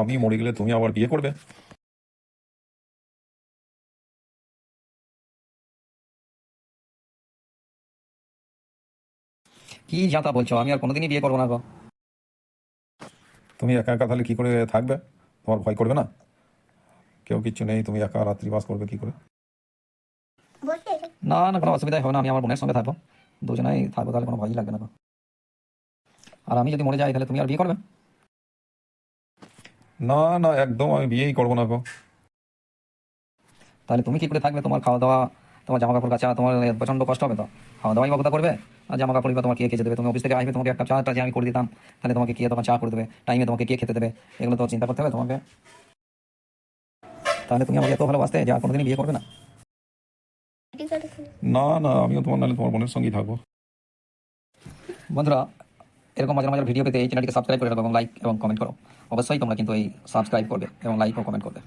আমি মরে গেলে তুমি আবার বিয়ে করবে। কি যাতা বলছো? আমি আর কোনোদিনই বিয়ে করব না গো। তুমি একা একা তাহলে কি করে থাকবে? তোমার ভয় করবে না? কেউ কিচ্ছু নেই তুমি একা রাত্রি বাস করবে কি করে? না না কোনো অসুবিধাই হবে না আমি আমার বোনের সঙ্গে থাকব। দুজনেই থাকব তাহলে কোনো ভয়ই লাগবে না আর আমি যদি মরে যাই তাহলে তুমি আর বিয়ে করবে? না না একদম আমি বিয়েই করব না গো। তাহলে তুমি কি করে থাকবে তোমার খাওয়া দাওয়া তোমার জামা কাপড় কাচা তোমার প্রচণ্ড কষ্ট হবে তো? খাওয়া দাওয়াই বা করবে? আর জামা কাপড় বা তোমার কে খেতে দেবে? তুমি অফিস থেকে আসবে তোমাকে একটা চাটা যে আমি করে দিতাম তাহলে তোমাকে কে তোমার চা করে দেবে? টাইমে তোমাকে কে খেতে দেবে? এগুলো তো চিন্তা করতে হবে তোমাকে। তাহলে তুমি আমাকে এত ভালোবাসতে যে আর কোনোদিনই বিয়ে করবে না? না না আমিও তোমার নাহলে তোমার বোনের সঙ্গেই থাকব। বন্ধুরা এরকম মাঝে মাঝে ভিডিও পেতে এই চ্যানেলটিকে সাবস্ক্রাইব করে রাখো এবং লাইক এবং কমেন্ট করো। অবশ্যই তোমরা কিন্তু এই সাবস্ক্রাইব করবে এবং লাইক ও কমেন্ট করবে।